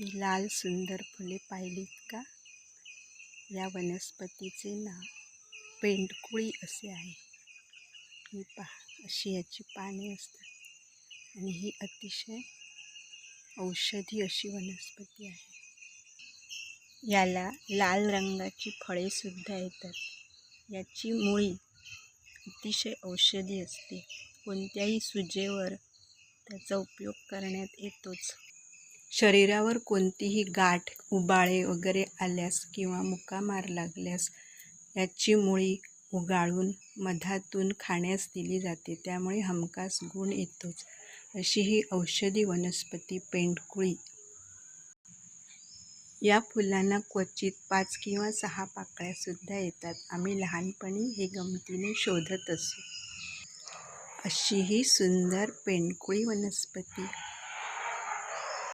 ही लाल सुंदर फुले पाहिलीत का? या वनस्पतीचे नाव पेंडकुळी असे आहे. ही पहा अशी याची पाने असतात. आणि ही अतिशय औषधी अशी वनस्पती आहे. याला लाल रंगाची फळे सुद्धा येतात. याची मुळी अतिशय औषधी असते. कोणत्याही सुजेवर त्याचा उपयोग करण्यात येतोच. शरीरावर कोणतीही गाठ उबाळे वगैरे आल्यास किंवा मुका मार लागल्यास याची मुळी उगाळून मधातून खाण्यास दिली जाते. त्यामुळे हमखास गुण येतोच. अशी ही औषधी वनस्पती पेंडकुळी. या फुलांना क्वचित पाच किंवा सहा पाकळ्यासुद्धा येतात. आम्ही लहानपणी हे गमतीने शोधत असू. अशी ही सुंदर पेंडकुळी वनस्पती